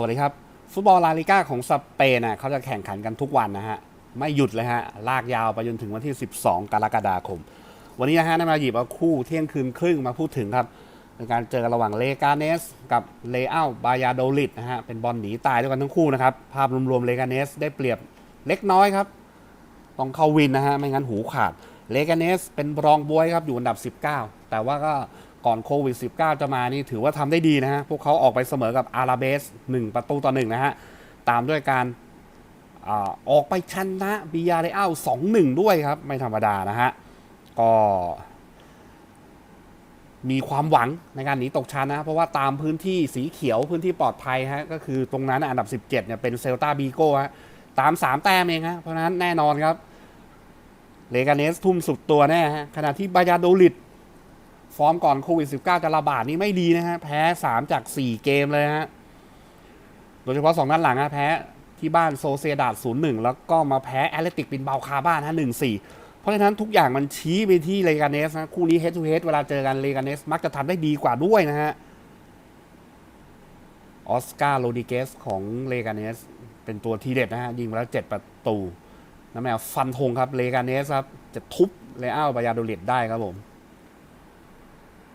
วัสดีครับ ฟุตบอลลาลิก้าของสเปนน่ะเขาจะแข่งขันกันทุกวันนะฮะ ไม่หยุดเลยฮะ ลากยาวไปจนถึงวันที่ 12 กรกฎาคม วันนี้นะฮะนำมาหยิบเอาคู่เที่ยงคืนครึ่งมาพูดถึงครับในการเจอกันระหว่างเลกาเนส กับเลอัลบายาโดลิดนะฮะ เป็นบอลหนีตายด้วยกันทั้งคู่นะครับ ภาพรวมๆเลกาเนสได้เปรียบเล็กน้อยครับ ต้องเข้าวินนะฮะ ไม่งั้นหูขาด เลกาเนสเป็นรองบวยครับ อยู่อันดับ 19 แต่ว่าก็ ก่อนโควิด 19 จะมานี่ถือว่าทำได้ดีนะฮะ พวกเขาออกไปเสมอกับอาราเบส 1 ประตูต่อ1นะฮะ ตามด้วยการอออกไปชนะบิยาเรอัล2-1 ด้วยครับ ไม่ธรรมดานะฮะ ก็มีความหวังในการหนีตกชั้นนะ เพราะว่าตามพื้นที่สีเขียวพื้นที่ปลอดภัยฮะ ก็คือตรงนั้นอันดับ 17เนี่ยเป็นเซลตาบีโก้ฮะ ตาม 3 แต้มเองฮะ เพราะฉะนั้นแน่นอนครับเลกาเนสทุ่มสุดตัวแน่ฮะขณะที่บายาโดลิด ฟอร์มก่อนโควิด -19 จะระบาดนี่ไม่ดีนะฮะ แพ้ 3 จาก 4 เกมเลยฮะ โดยเฉพาะ 2 นัดหลังนะแพ้ที่บ้านโซเซดาด0-1 แล้วก็มาแพ้แอตเลติกบินเบาคาบ้านฮะ1-4 เพราะฉะนั้นทุกอย่างมันชี้ไปที่เลกาเนสนะ คู่นี้ head to head เวลาเจอกันเลกาเนสมักจะทำได้ดีกว่าด้วยนะฮะ ออสการ์โรดิเกสของเลกาเนสเป็นตัวทีเด็ดนะฮะ ยิงมาแล้ว 7 ประตูน้ำแมวฟันธงครับเลกาเนสครับ จะทุบเลอัลบายาโดเลิดได้ครับผม